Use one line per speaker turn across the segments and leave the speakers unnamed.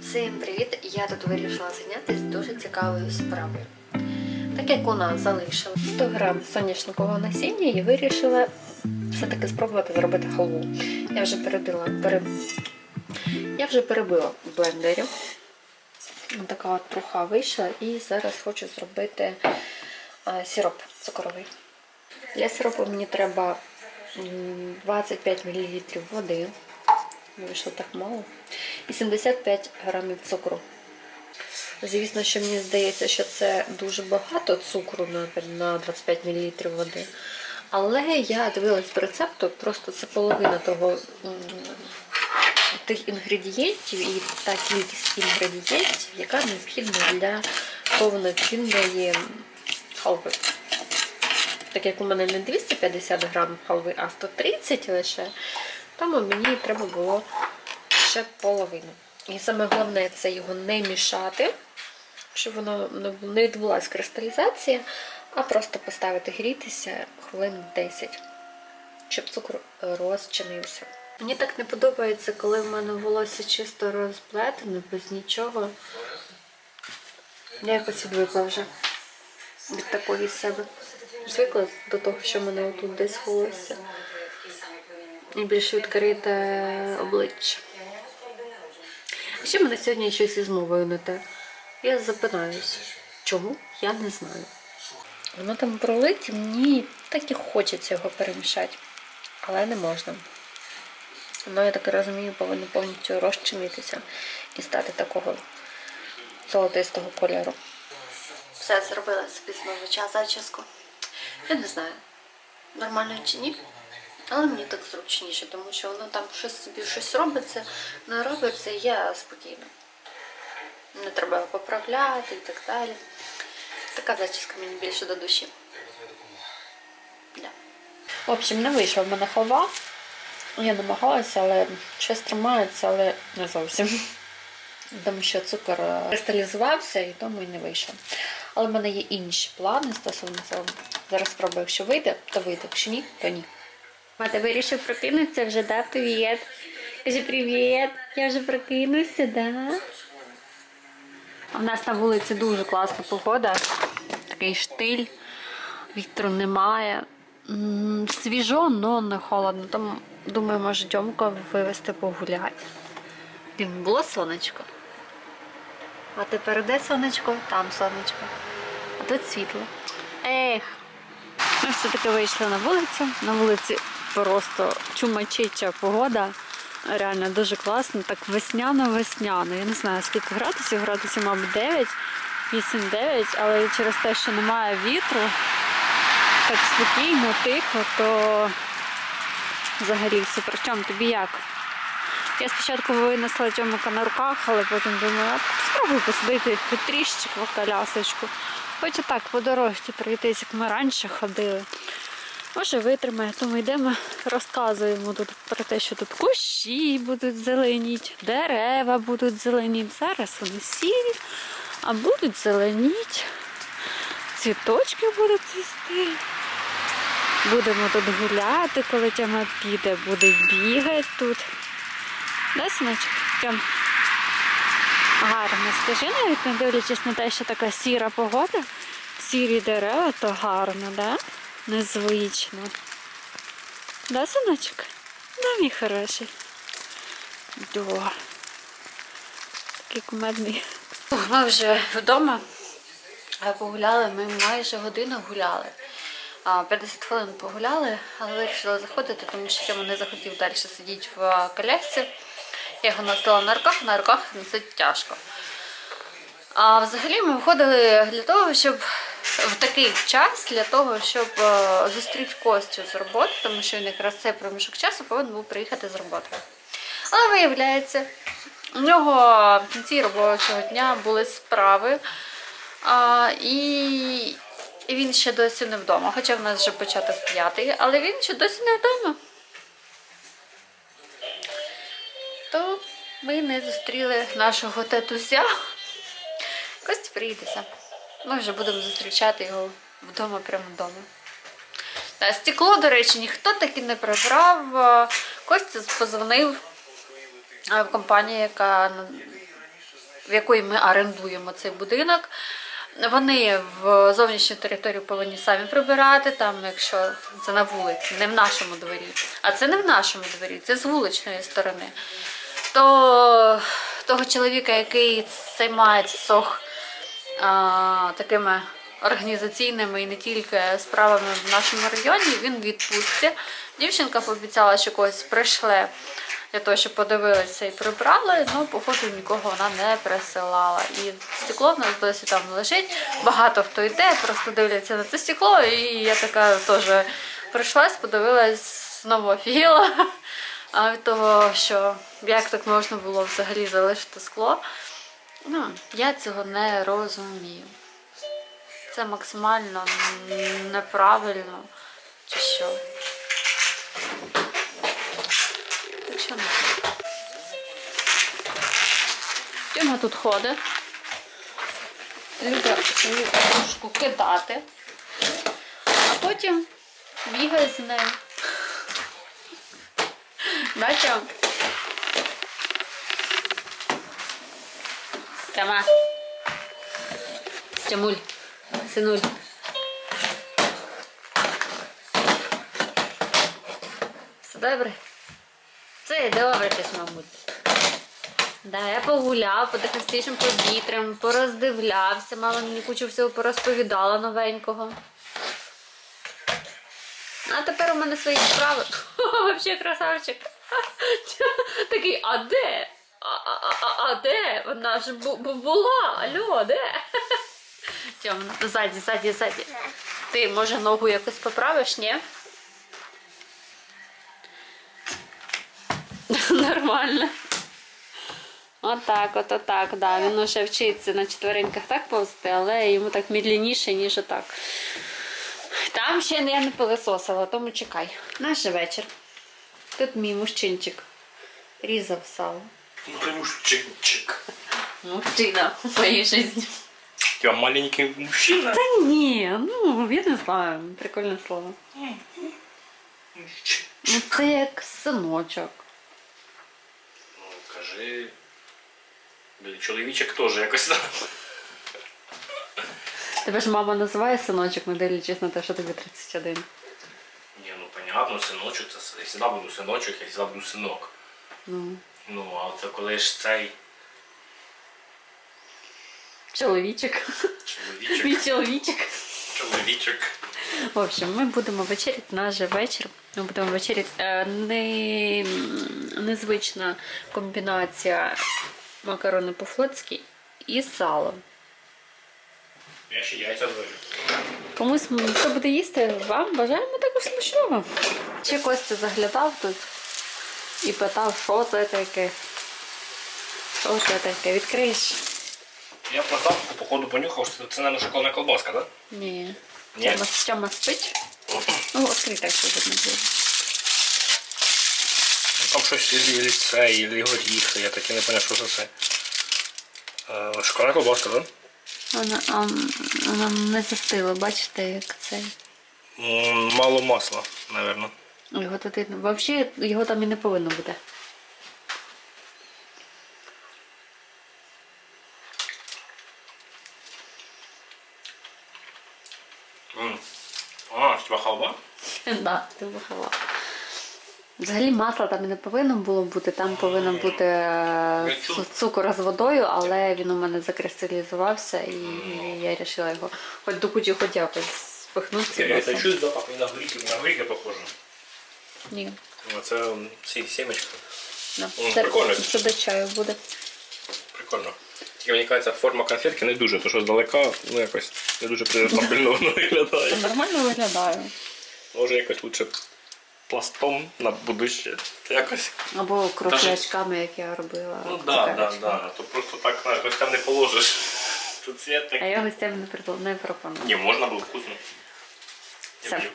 Всім привіт! Я тут вирішила зайнятися дуже цікавою справою. Так як у нас залишилось 100 грам соняшникового насіння, я вирішила все-таки спробувати зробити халву. Я вже перебила, пере... я вже перебила в Така от труха вийшла, і зараз хочу зробити сироп цукровий. Для сиропу мені треба 25 мл води. Вийшло так мало. І 75 грамів цукру. Звісно, що мені здається, що це дуже багато цукру на, на 25 мл води. Але я дивилась по рецепту, просто це половина того тих інгредієнтів і та кількість інгредієнтів, яка необхідна для повноцінної халви. Так як у мене не 250 грам халви, а 130 лише, тому мені треба було ще половину. І саме головне це його не мішати, щоб воно не- відбулася кристалізація, а просто поставити грітися хвилин 10, щоб цукор розчинився. Мені так не подобається, коли в мене волосся чисто розплетене, без нічого. Я якось відвикла вже від такої себе. Звикла до того, що в мене отут десь волосся. Більш відкрите обличчя. Ще в мене сьогодні щось із мовою не те. Я запинаюсь. Чому? Я не знаю. Воно там пролить, мені так і хочеться його перемішати, але не можна. Воно, я так розумію, повинно повністю розчинитися і стати такого золотистого кольору. Все зробила собі знову час зачіску. Я не знаю, нормально чи ні. Але мені так зручніше, тому що воно там щось собі щось робиться, не робиться, і я спокійно. Не треба поправляти і так далі. Така зачіска мені більше до душі. Да. В общем, не вийшла в мене халва. Я намагалася, але щось тримається, але не зовсім. Тому що цукор е, кристалізувався і тому і не вийшло. Але в мене є інші плани стосовно цього. Зараз спробую, якщо вийде, то вийде. Якщо ні, то ні. Мати вирішив прокинутися вже, да? Привіт. Кажи привіт. Я вже прокинувся, да? У нас на вулиці дуже класна погода. Такий штиль, вітру немає. Свіжо, але не холодно. Тому думаю, може Дьомка вивезти погуляти. Блін, було сонечко. А тепер де сонечко? Там сонечко. А тут світло. Ех. Ми все-таки вийшли на вулицю. На вулиці просто чумачича погода. Реально дуже класно, так весняно-весняно. Я не знаю, скільки градусів, градусів, мабуть, 9, 8-9, але через те, що немає вітру, так спокійно, тихо, то взагалі супер. Чом, тобі як? Я спочатку винесла Тьомика на руках, але потім думаю, а спробуй посадити в колясочку. Хочу так по дорожці пройтись, як ми раніше ходили. Може витримає, тому йдемо, розказуємо тут про те, що тут кущі будуть зеленіти, дерева будуть зеленіти. Зараз вони сірі, а будуть зеленіти. Цвіточки будуть цвісти. Будемо тут гуляти, коли тяма піде, буде бігати тут. Да, синочок? Тьом? Гарно, скажи, навіть не дивлячись на те, що така сіра погода, сірі дерева, то гарно, да? Незвично. Да, синочок? Да, мій хороший. До. Такий кумедний. Ми вже вдома погуляли, ми майже годину гуляли. А, 50 хвилин погуляли, але вирішила заходити, тому що Тьома не захотів далі сидіти в колясці. Я його носила на руках, на руках носити тяжко. А взагалі ми виходили для того, щоб в такий час, для того, щоб е, зустріти Костю з роботи, тому що він якраз цей проміжок часу повинен був приїхати з роботи. Але виявляється, у нього в кінці робочого дня були справи, а, і він ще досі не вдома. Хоча в нас вже початок п'ятий, але він ще досі не вдома. То ми не зустріли нашого тетуся. Костя приїдеться. Ми вже будемо зустрічати його вдома прямо вдома. Та, Стекло, до речі, ніхто таки не прибрав. Костя позвонив е, в компанію, яка в якої ми орендуємо цей будинок. Вони в зовнішню територію повинні самі прибирати, там, якщо це на вулиці, не в нашому дворі. А це не в нашому дворі, це з вуличної сторони. То того чоловіка, який займається сох такими організаційними і не тільки справами в нашому районі, він відпустці. Дівчинка пообіцяла, що когось прийшле для того, щоб подивилися і прибрали, ну, походу, нікого вона не присилала. І стекло в нас досі там лежить. Багато хто йде, просто дивляться на це стекло, і я така теж прийшлась, подивилась, знову офігіла. Від того, що як так можна було взагалі залишити скло, ну, я цього не розумію. Це максимально неправильно чи що. Так що тут ходить. Любить свою кружку кидати, а потім бігає з нею. Бачив? Тьома. Тямуль, синуль. Все добре? Це добре ти ж, мабуть. Да, я погуляв, подихав свіжим повітрям, пороздивлявся, мама мені кучу всього порозповідала новенького. А тепер у мене свої справи. Взагалі красавчик. Такий, а де? А, а, а, а де? Вона ж бу- бу- була. Алло, де? Тьом, ззаді, ззаді, ззаді. Ти, може, ногу якось поправиш, ні? Нормально. Отак, от отак, да. Він уже вчиться на четвереньках так повзти, але йому так медленніше, ніж отак. Там ще я не пилисосила, тому чекай. Наш вечір. Тут мій мужчинчик різав сало.
Ну ты мужчинчик.
Мужчина в моїй житті.
Я маленький мужчина.
Та ні, ну я не знаю, прикольне слово. Ну це як синочок.
Ну, кажи. Блін, чоловічок теж якось так.
Тебе ж мама називає синочок, не дивлячись на те, що тобі 31.
Ні, ну понятно, синочок, це я завжди буду синочок, я завжди буду синок.
Ну,
Ну, а це коли ж цей
чоловічок.
чоловічок,
Мій чоловічок.
чоловічок.
В общем, ми будемо вечеряти наш же вечір. Ми будемо вечеряти е, не, незвична комбінація макарони по-флотськи і сало.
Я ще яйця зварю.
Комусь м, хто буде їсти, вам бажаємо також смачного. Ще Костя заглядав тут і питав, що це таке. Що це таке? Відкриєш?
Я по запаху, походу, понюхав, що це, мабуть, шоколадна колбаска, так?
Ні.
Ні?
Тьома, Тьома спить. Ну, відкрий так, щоб видно було.
Ну, Там щось ілі це, ілі горіхи, я таки не зрозумів, що це це. Е, Шоколадна колбаска, так?
Вона, а, вона не застила, бачите, як це.
М, Мало масла, мабуть.
Його тут взагалі його там і не повинно бути.
А, халва?
Да, ти вихова. Взагалі масла там і не повинно було бути, там повинен бути е,
Я
цукор з водою, але він у мене закристалізувався і я вирішила його хоч до куті, хоч якось спихнути.
Я це чую запах, він на горіхи, на горіхи похоже.
Ні.
Ну, Це м, ці сімечки.
Да.
Ну,
Це,
прикольно.
це до чаю буде.
Прикольно. Тільки мені кажеться, форма конфетки не дуже, тому що здалека ну, якось не дуже презентабельно воно виглядає.
Нормально виглядає.
Може якось лучше пластом на будуще. Якось.
Або круглячками, як я робила.
Ну так, да, да,
цукерочками.
да. То просто так, знаєш, гостям не положиш. Тут цвет
А я гостям не, пропоную.
Ні, можна було вкусно. Я
Все.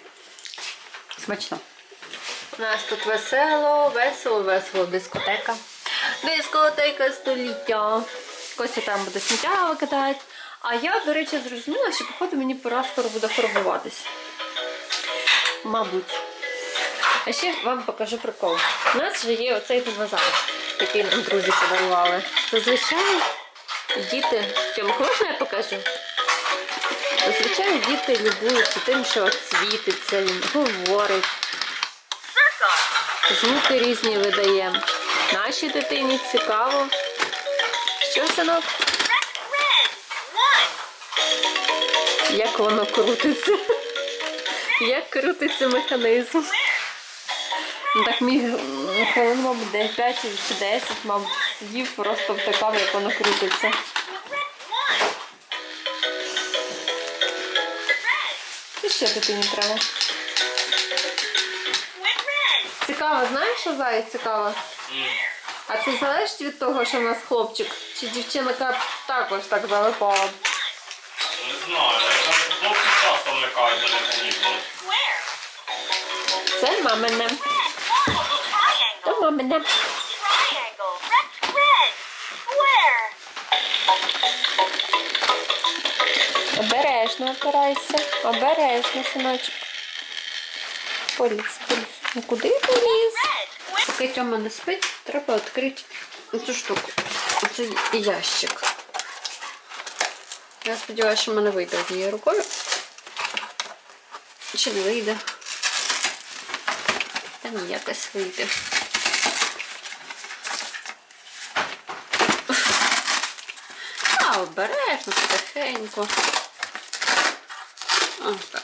Смачно. У нас тут весело, весело, весело дискотека. Дискотека століття. Костя там буде сміття викидати. А я, до речі, зрозуміла, що походу мені пора скоро буде фарбуватись. Мабуть. А ще вам покажу прикол. У нас же є оцей динозавр, який нам друзі подарували. Зазвичай діти. Чому можна я покажу? Зазвичай діти любуються тим, що світиться, говорить. Звуки різні видає. Нашій дитині цікаво. Що, синок? Як воно крутиться? Як крутиться механізм? Ну, Так міг м, хвилин, мабуть, десь 5 чи 10, мабуть, сидів, просто втикав, як воно крутиться. І ще дитині треба. Цікаво, знаєш, що заяць цікаво? А це залежить від того, що в нас хлопчик? Чи дівчинка також так залипала?
Не знаю, хлопці часто вмикають на механізми.
Це мамине. То мамине. Обережно опирайся. Обережно, синочок. Поліз. Ну куди поліз? Поки Тьома не спить, треба відкрити цю штуку. Оцей ящик. Я сподіваюся, що в мене вийде однією рукою. Чи не вийде? Та ні, якось вийде. А, обережно, тихенько. Отак. Отак.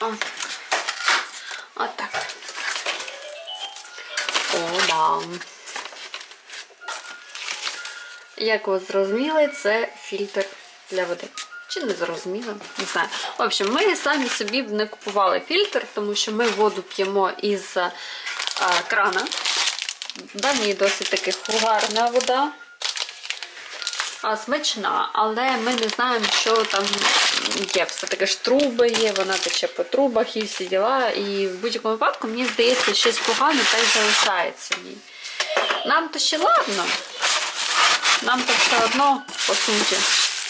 Отак. Як ви зрозуміли, це фільтр для води. Чи не зрозуміли? Не знаю. В общем, ми самі собі б не купували фільтр, тому що ми воду п'ємо із а, крана. В Данії досить таки хугарна вода. Смачна, але ми не знаємо, що там є. Все-таки ж труби є, вона тече по трубах і всі діла. І в будь-якому випадку, мені здається, щось погане так залишається в ній. Нам то ще ладно. Нам то все одно, по суті.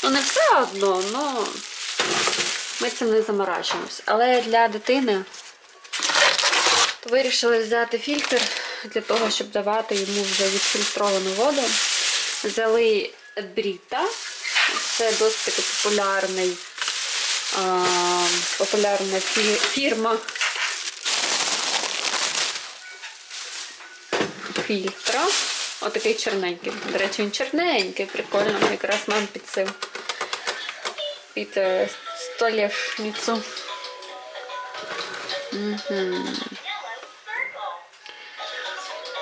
Ну, не все одно, але ми цим не заморачуємось. Але для дитини то вирішили взяти фільтр для того, щоб давати йому вже відфільтровану воду. Взяли Бріта. Це досить таки популярний, а, популярна фірма фільтра. Отакий чорненький. До речі, він чорненький, прикольно, якраз нам під цим. Під е, столешницю. Угу.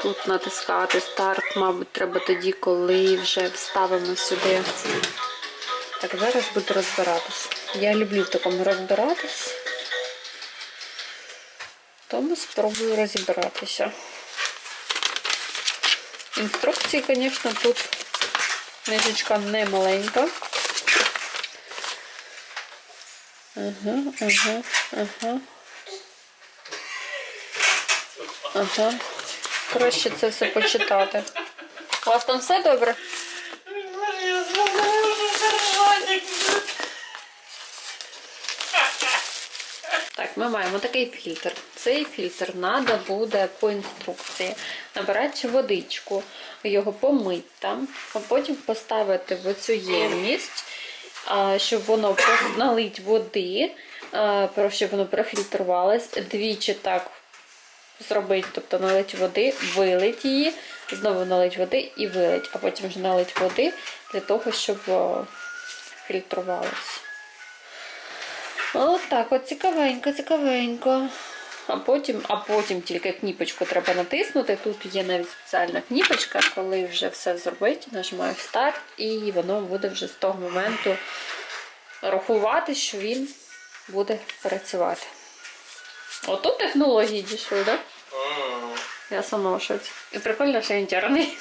Тут натискати старт, мабуть, треба тоді, коли вже вставимо сюди. Так, зараз буду розбиратись. Я люблю в такому розбиратись. Тому спробую розібратися. Інструкції, звісно, тут книжечка не маленька. Ага, ага, ага. Ага. Краще це все почитати. У вас там все добре? Так, ми маємо такий фільтр. Цей фільтр треба буде по інструкції набирати водичку, його помити там, а потім поставити в цю ємність, щоб воно налить води, щоб воно профільтрувалось. Двічі так зробити, тобто налить води, вилить її, знову налить води і вилить, а потім вже налить води для того, щоб о, фільтрувалось. От от цікавенько, цікавенько. А потім, а потім тільки кніпочку треба натиснути. Тут є навіть спеціальна кніпочка, коли вже все зробить, нажимаю старт, і воно буде вже з того моменту рахувати, що він буде працювати. Ото технології дійшли, так? Я сама в шоці. І прикольно, що він чорний.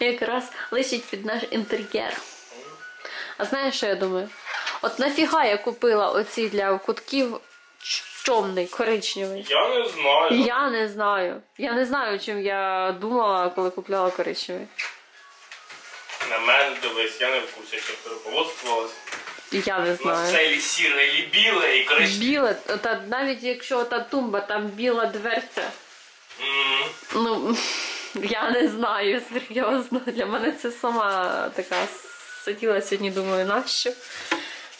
Якраз лишить під наш інтер'єр. А знаєш, що я думаю? От нафіга я купила оці для кутків чомний, коричневий.
Я не знаю.
Я не знаю. Я не знаю, чим я думала, коли купляла коричневий.
На мене дивись, я не в курсі, що ти руководствувалась.
Я не
На
знаю.
селі сіре і біле, і коричневе.
Біле, та навіть якщо та тумба, там біла дверця.
М,
Ну, Я не знаю, серйозно. Для мене це сама така сиділа сьогодні, думаю, нащо.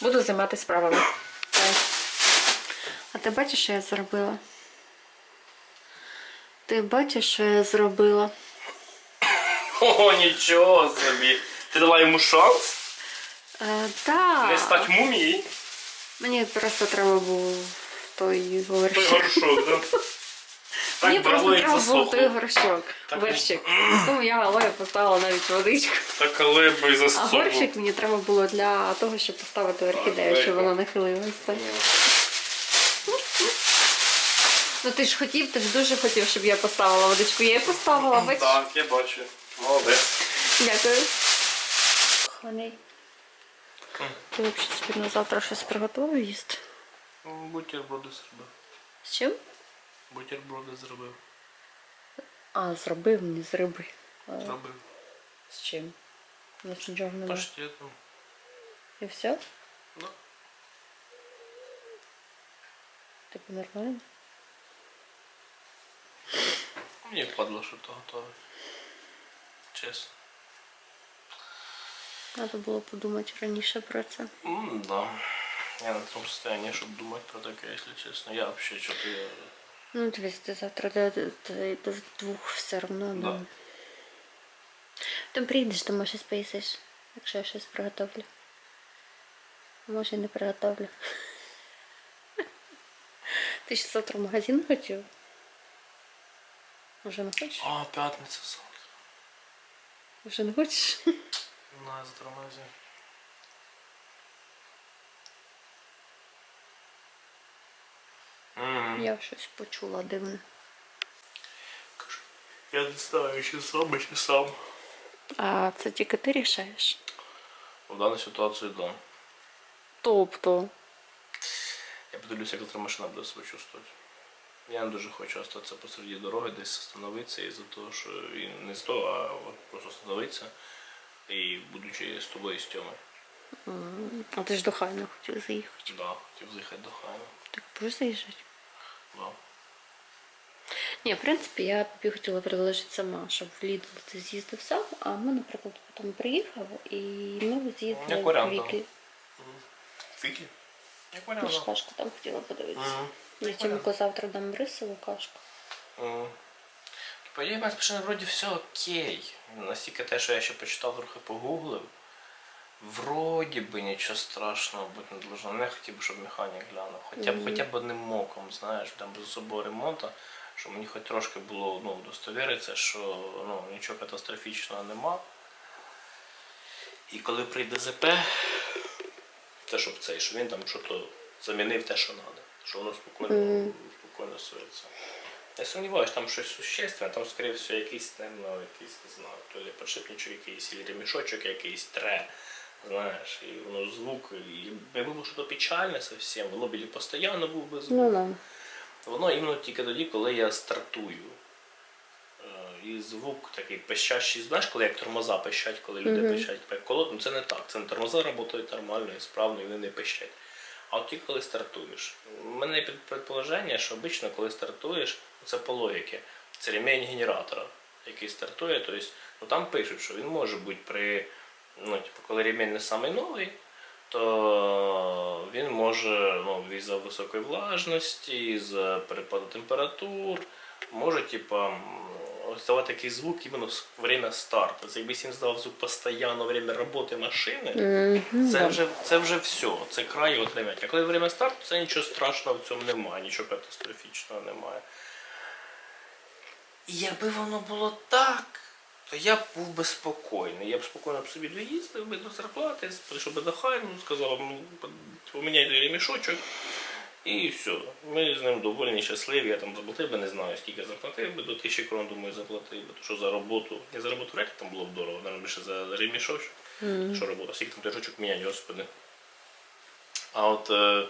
Буду займатися справами. А ти бачиш, що я зробила? Ти бачиш, що я зробила?
О, нічого собі. Ти дала йому шанс
Е, так.
не стати мумією.
Мені просто треба був той
Той
горщик.
горшок, да?
Мені
Так
просто
брало і
треба був той
засохло.
горщик.
Так
горщик. Тому я алоє поставила навіть водичку.
Так б і
А
засохло.
горщик мені треба було для того, щоб поставити орхідею, щоб вона нахилилася. Ну ти ж хотів, ти ж дуже хотів, щоб я поставила водичку. Я її поставила, бачиш?
Так, я бачу. Молодець.
Дякую. Коханий. Ти взагалі собі на завтра щось приготував їсти?
Бутерброди зробив.
З чим?
Бутерброди зробив.
А, зробив мені з риби. А,
Зробив.
З чим? Ну, ж нічого немає.
Паштетом.
І все?
Ну.
Типу нормально?
Мені падло, що то готове. Чесно.
Треба було подумати раніше про це.
Да. Я на тому состоянии, щоб думати про таке, якщо чесно. Я взагалі що ти.
Ну, дивись, ти завтра до, до, до, двох все одно.
Да.
Да. Там приїдеш, то може поїсиш, якщо я щось приготовлю. Може не приготовлю. Ти ще завтра в магазин хотів? Вже не хочеш?
А, п'ятниця завтра.
Вже не хочеш?
На магазин.
Я щось почула дивне.
Я не знаю, чи сам, чи сам.
А це тільки ти рішаєш?
В даній ситуації, да.
Тобто.
Я подивлюся, як завтра машина буде себе чувствувати. Я не дуже хочу остатися посереді дороги, десь остановитися із-за того, що і не з того, а от просто остановитися. І будучи з тобою з Тьомою.
А ти ж до Хайна хотів заїхати.
Да, хотів заїхати до Хайна.
Так будеш заїжджати?
Да.
Ні, в принципі, я тобі хотіла предложити сама, щоб в Lidl ти з'їздив сам, а ми, наприклад, потім приїхав і ми з'їздили в
варіант,
Віки.
Фіки? Як
Я кашку там хотіла подивитися.
Мгм.
Я Тімку завтра дам рисову кашку.
По в мене спочатку вроді все окей. Настільки те, що я ще почитав, трохи погуглив. Вроді би нічого страшного бути не должно. Не хотів би, щоб механік глянув. Хоча б хоча б одним моком, знаєш, там без особого ремонту, щоб мені хоч трошки було ну, удостовіритися, що ну, нічого катастрофічного нема. І коли прийде ЗП, те, щоб цей, що він там щось замінив те, що треба. Що воно спокійно, спокійно сується. Я сумніваюся, там щось существенне, там, скоріше всього, якийсь ну, якийсь, не знаю, то ли подшипничок якийсь, або ремішочок якийсь тре. Знаєш, і воно звук, і якби було щось печальне зовсім, воно б постійно був би звук.
Ну да.
Воно іменно тільки тоді, коли я стартую. Е, І звук такий пищащий, знаєш, коли як тормоза пищать, коли люди
Мгм.
пищать як колод, ну це не так. Це не тормоза працюють нормально і справно, і вони не пищать. А от тільки коли стартуєш. У мене є предположення, що обично, коли стартуєш, це по логіки, це ремінь генератора, який стартує, тобто, ну там пишуть, що він може бути при, ну, типу, коли ремінь не самий новий, то він може ну, із-за високої влажності, із-за перепаду температур, може типа, м, здавати такий звук іменно в время старту. Це якби він здавав звук постійно во время роботи машини,
Мгм,
це вже, це вже все, це край його. А коли время старту, це нічого страшного в цьому немає, нічого катастрофічного немає. І якби воно було так, то я б був би спокійний. Я б спокійно б собі доїздив би до зарплати, прийшов би до Хайну, сказав, «Ну, поміняйте ремішочок. І все. Ми з ним довольні, щасливі. Я там заплатив би, не знаю, скільки заплатив би, до тисячі крон, думаю, заплатив би. То що за роботу. Не за роботу вряд там було б дорого, навіть більше за ремішочок.
Мгм.
Що робота, скільки там тяжочок міняти, господи. А от. Е,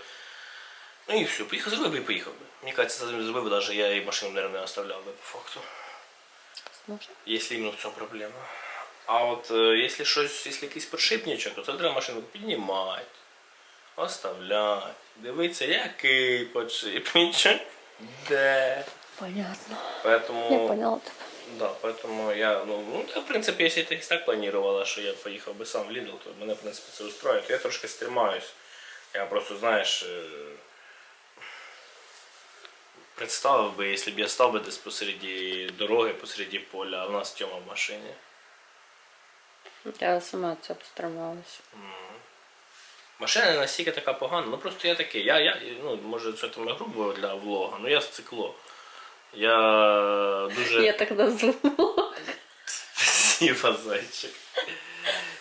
ну і все, поїхав, зробив би і поїхав би. Мені кажеться, це зробив би, навіть я і машину, мабуть, не оставляв би по факту. Если именно в цьому проблема. А от е, якщо щось, якщо якийсь подшипничок, то це треба машину піднімати, оставляти, дивитися, який подшипничок, де.
Понятно.
Поэтому
Я поняла тебе.
Да, поэтому я, ну, ну да, в принципе, если ты и так планировала, що я поїхав би сам в Lidl, то мене, в принципі, це устроїть. Я трошки стримаюсь. Я просто, знаєш, е, представив би, якщо б я став би десь посереді дороги, посереді поля, а в нас Тьома в машині.
Я сама це пострималася.
Машина не настільки така погана, ну просто я такий. Я, я, ну, може, це там грубо для влога, ну я з цикло. Я дуже.
Я так назвала.
Спасибо, зайчик.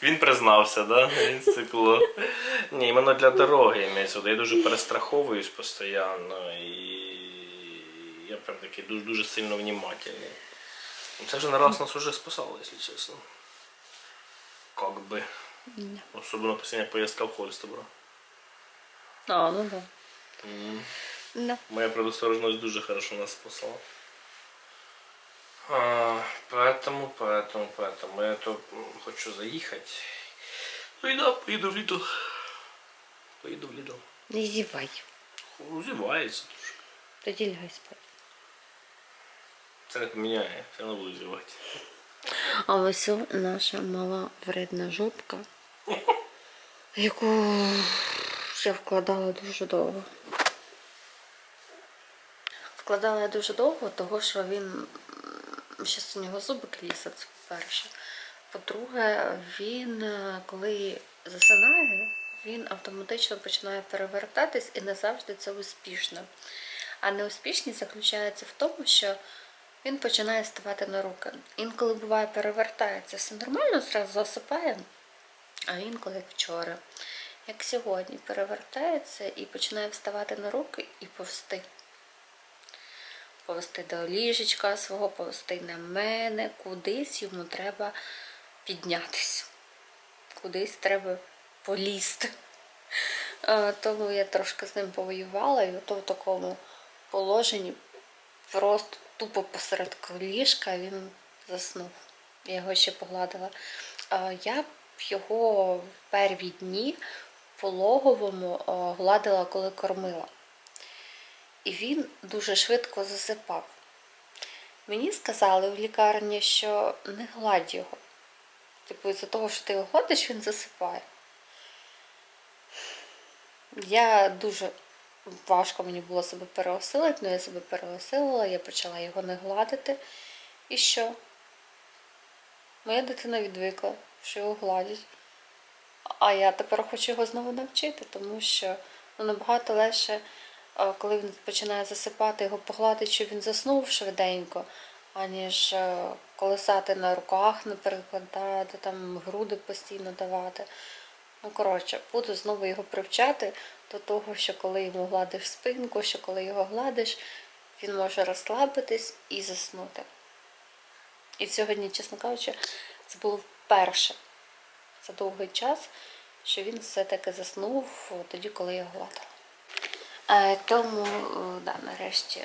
Він признався, да? Він з цикло. Ні, іменно для дороги в. Я дуже перестраховуюсь постійно і я прям такий дуже, дуже сильно внімательний. Це вже не раз нас уже спасало, якщо чесно. Как би. Особливо последня поїздка в Хольстебро.
А, ну да.
Да.
Моя предосторожность дуже хорошо нас спасала. А, поэтому, поэтому, поэтому я то м, хочу заехать. Ну и да, поеду в Lidl. Поеду в Lidl.
Не зівай.
Зівається трошки.
Тоді лягай спати.
Це не поміняє, все одно буду зівати.
А ось о наша мала вредна жопка, яку я вкладала дуже довго. Вкладала я дуже довго, того що він щось у нього зуби кліса, це по-перше. По-друге, він, е, коли засинає, він автоматично починає перевертатись і не завжди це успішно. А неуспішність заключається в тому, що він починає ставати на руки. Інколи буває перевертається, все нормально, зразу засипає, а інколи вчора. Як сьогодні, перевертається і починає вставати на руки і повсти. Повести до ліжечка свого, повести на мене, кудись йому треба піднятися. Кудись треба полізти. Тому я трошки з ним повоювала, і ото в такому положенні просто тупо посеред ліжка він заснув. Я його ще погладила. Я б його в перві дні в пологовому е, гладила, коли кормила. І він дуже швидко засипав. Мені сказали в лікарні, що не гладь його. Типу, із-за того, що ти його гладиш, він засипає. Я дуже важко мені було себе переосилити, але я себе переосилила, я почала його не гладити. І що? Моя дитина відвикла, що його гладять. А я тепер хочу його знову навчити, тому що ну, набагато легше, коли він починає засипати, його погладити, щоб він заснув швиденько, аніж е, колесати на руках, не перекладати, там груди постійно давати. Ну, коротше, буду знову його привчати до того, що коли йому гладиш спинку, що коли його гладиш, він може розслабитись і заснути. І сьогодні, чесно кажучи, це було вперше за довгий час, що він все-таки заснув тоді, коли я гладила. Е, тому, е, да, нарешті,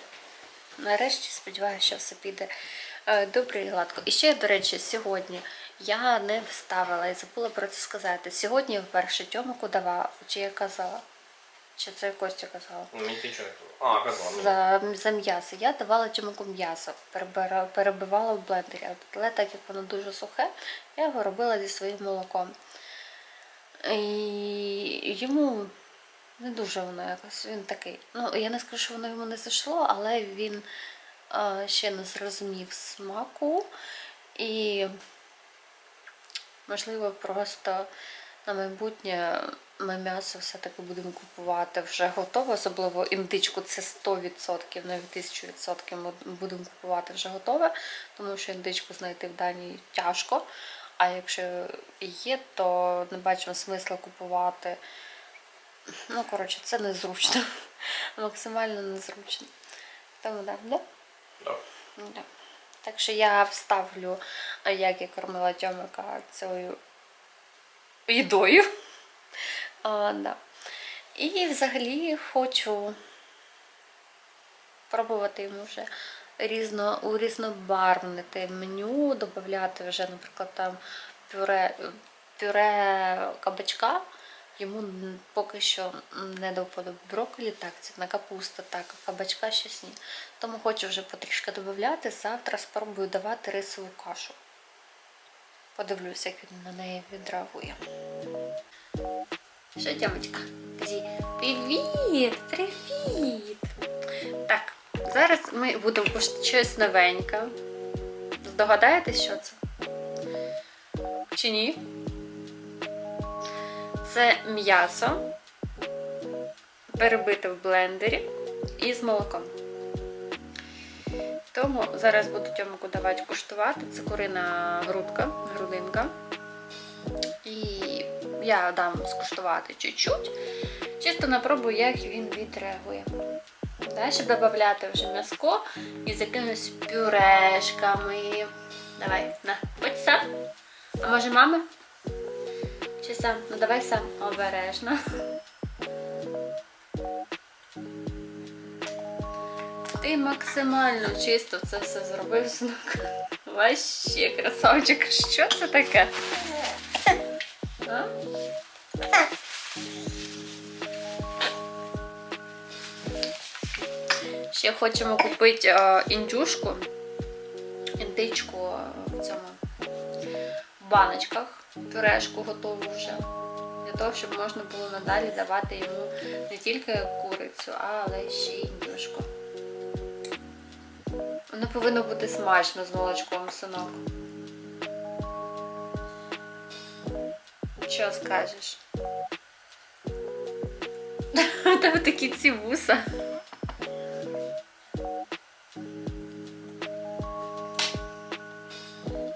нарешті сподіваюся, що все піде е, добре і гладко. І ще, до речі, сьогодні я не вставила і забула про це сказати. Сьогодні вперше Тьомику давала, чи я казала, чи це Костя казала.
Мені ти нічого не казав. А, казав.
За, за м'ясо. Я давала Тьомику м'ясо, перебивала в блендері. Але так як воно дуже сухе, я його робила зі своїм молоком. І йому не дуже воно якось. Він такий. Ну, я не скажу, що воно йому не зайшло, але він е, ще не зрозумів смаку. І, можливо, просто на майбутнє ми м'ясо все-таки будемо купувати вже готове, особливо індичку це 100%, навіть 1000% ми будемо купувати вже готове, тому що індичку знайти в Данії тяжко. А якщо є, то не бачимо смисла купувати. Ну, коротше, це незручно. Максимально незручно. Тому да, да?
Да.
Да. Так що я вставлю, як я кормила Тьомика цією їдою. А, да. І взагалі хочу пробувати йому вже різно, урізнобарвнити меню, додати вже, наприклад, там пюре, пюре кабачка Йому поки що не до вподоби брокколі, так, цвітна капуста, так, кабачка щось ні. Тому хочу вже потрішки додати. Завтра спробую давати рисову кашу. Подивлюся, як він на неї відреагує. Що, Тямочка? Кажи, привіт! Привіт! Так, зараз ми будемо кушати щось новеньке. Здогадаєтесь, що це? Чи ні? Це м'ясо перебите в блендері і з молоком. Тому зараз буду Тьомику давати куштувати. Це курина грудка, грудинка. І я дам скуштувати чуть-чуть. Чисто напробую, як він відреагує. Далі додати вже м'яско і з якимись пюрешками. Давай, на, будь сам. А може мама? Чи сам? Ну давай сам обережно. Ти максимально чисто це все зробив, синок. Вообще, красавчик. Що це таке? А? Ще хочемо купити е, індюшку, індичку в цьому в баночках, пюрешку готову вже. Для того, щоб можна було надалі давати йому не тільки курицю, але ще й індюшку. Воно повинно бути смачно з молочком, синок. Що скажеш? У тебе такі ці вуса.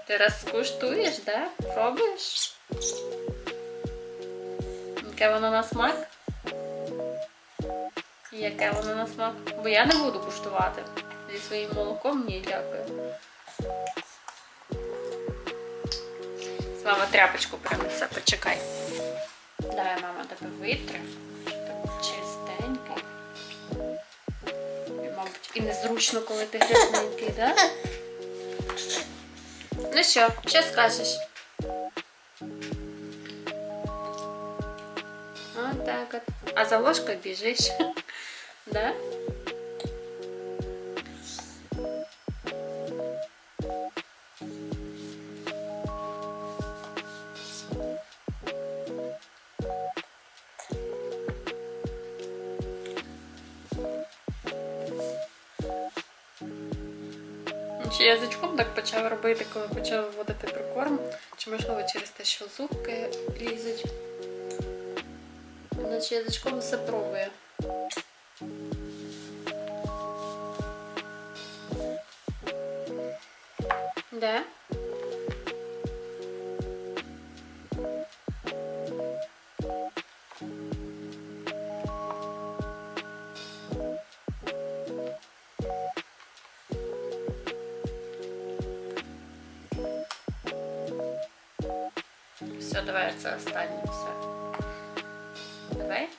Ти раз скуштуєш, да? Пробуєш? Яке воно на смак? Яке воно на смак? Бо я не буду куштувати. Зі своїм молоком ні, дякую. Мама тряпочку принесе, почекай. Давай, мама, тебе витре. Так чистенький. І, мабуть, і незручно, коли ти грязненький, да? Ну що, що скажеш? Отак от. А за ложкою біжиш. Да? Почав робити, коли почав вводити прикорм? Чи можливо через те, що зубки лізуть? Наче язичком все пробує. Де? Останнє. Все. Давай.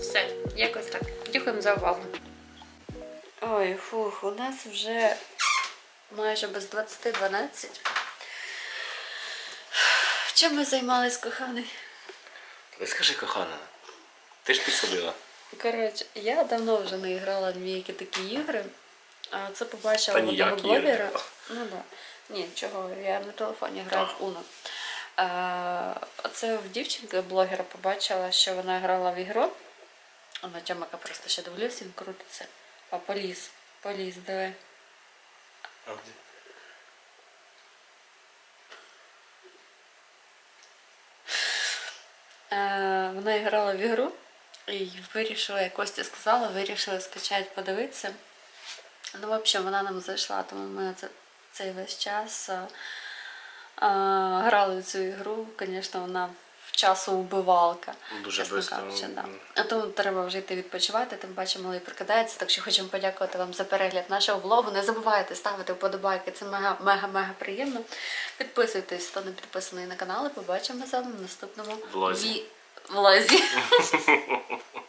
Все, якось так. Дякуємо за увагу. Ой, фух, у нас вже майже без 20-12. Чим ми займались, коханий?
Скажи, кохана, ти ж підсадила.
Коротше, я давно вже не грала в ніякі такі ігри. А це побачила
Та
одного блогера. Ну да. Ні, чого, я на телефоні граю в Uno. А, Оце в дівчинки блогера побачила, що вона грала в ігру. Вона Тьомика просто ще дивлюся, він крутиться. А поліз, поліз, диви.
А де?
Вона грала в ігру і вирішила, як Костя сказала, вирішила скачати, подивитися. Ну, в общем, вона нам зайшла, тому ми цей весь час е, е, грали в цю ігру. Звісно, вона часу убивалка.
Дуже
швидко. да. А тому треба вже йти відпочивати, тим паче малий прикидається. Так що хочемо подякувати вам за перегляд нашого влогу. Не забувайте ставити вподобайки, це мега мега мега приємно. Підписуйтесь, хто не підписаний на канал, і побачимо з вами в наступному
Влозі.
ві- в лазі.